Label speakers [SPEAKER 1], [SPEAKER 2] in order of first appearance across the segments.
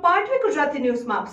[SPEAKER 1] ક્ષેત્ર નૂતન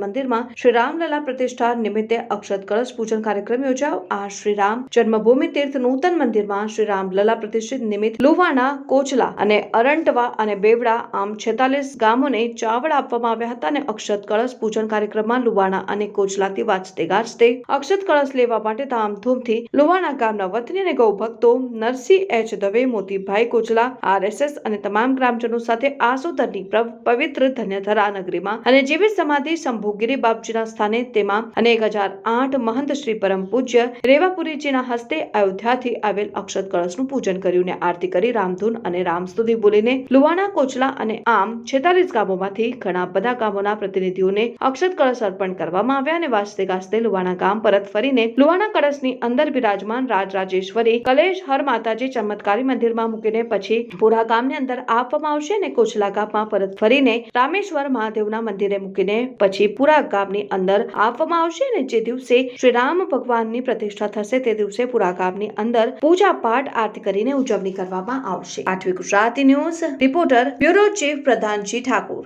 [SPEAKER 1] મંદિરમાં શ્રી રામલલા પ્રતિષ્ઠા નિમિત્તે અક્ષત કળશ પૂજન કાર્યક્રમ યોજાયો. આ શ્રી રામ જન્મભૂમિ તીર્થ નૂતન મંદિરમાં શ્રી રામલલા પ્રતિષ્ઠિત નિમિત્ત લુવાણા, કોચલા અને અરંટવા અને બેવડા આમ છેતાલીસ ગામોને ચાવડ આપવામાં આવ્યા હતા અને અક્ષત કળશ પૂજન કાર્યક્રમમાં લુવાણા અને કોચલાથી વાંચતે ગાજતે અક્ષત કળશ લેવા માટે ધામધૂમથી લુવાણા ગામના વતની અને ગૌભક્તો નરસિંહ એચ. દવે, મોતીભાઈ કોચલા, આરએસએસ અને તમામ ગ્રામજનો સાથે આસોદરની પવિત્ર ધન્યધરા નગરીમાં અને જીવિત સમાધિ શંભુગીરી બાપજીના સ્થાને તેમાં અને એક હજાર આઠ મહંત શ્રી પરમ પૂજ્ય રેવાપુરીજીના હસ્તે અયોધ્યાથી આવેલ અક્ષત કળશનું પૂજન કર્યું ને આરતી કરી રામધૂન અને રામસ્તુતિ બોલીને લુવાણા, કોચલા અને આમ છેતાલીસ ગામોમાંથી ઘણા બધા ગામોના પ્રતિનિધિઓને અક્ષત કળશ અર્પણ કરવામાં આવ્યા અને વાજતે ગાજતે લુવાણા ગામ પરત ફરીને લુવાણા કળશની અંદર બિરાજમાન રાજરાજેશ્વરી કલેશ હર માતાજી ચમત્કારી મંદિરમાં મૂકીને પછી પુરા ગામની અંદર આપવામાં આવશે અને કોચલા ગામમાં પરત ફરીને રામેશ્વર મહાદેવના મંદિરે મૂકીને પછી પુરા ગામની અંદર આપવામાં આવશે અને જે દિવસે શ્રી રામ ભગવાનની પ્રતિષ્ઠા થશે તે દિવસે પુરા ગામની અંદર પૂજા પાઠ આરતી કરીને ઉજવણી કરવામાં આવશે. Aathvi Gujarati news, reporter, bureau chief Pradhanji Thakur.